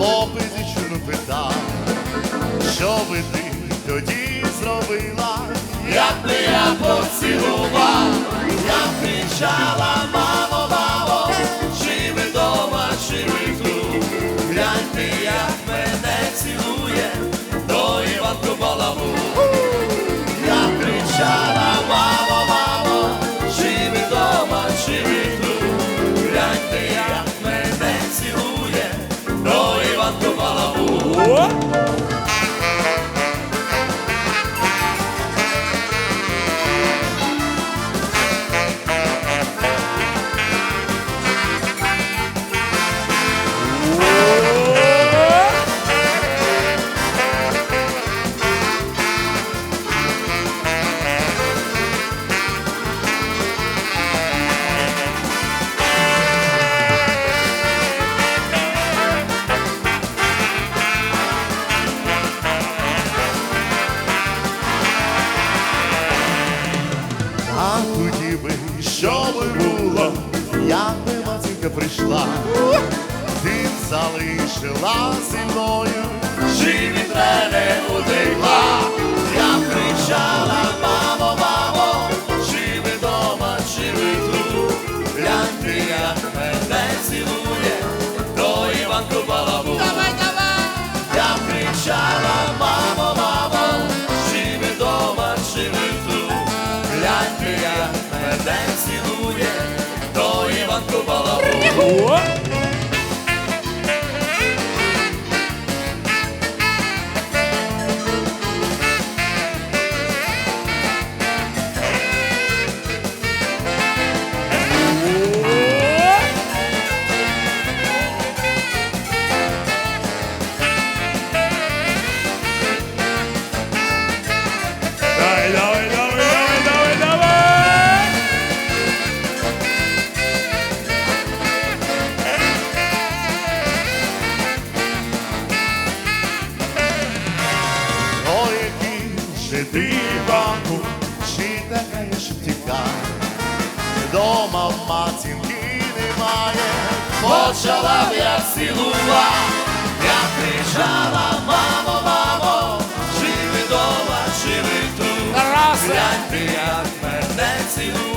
хлопець дівчину питав, що би ти тоді зробила, як би я поцілував, я кричала, як би матінка прийшла, ти залишила зі мною, чи від мене утекла, я кричала, мамо, мамо, чи ви дома, чи ви тут, як мене 좋. мешкаєш, втікай, дома в матінки немає, почала б я цілула, я кричала, мамо, мамо, живи дома, живи тут, глянь ти, як мене цілує.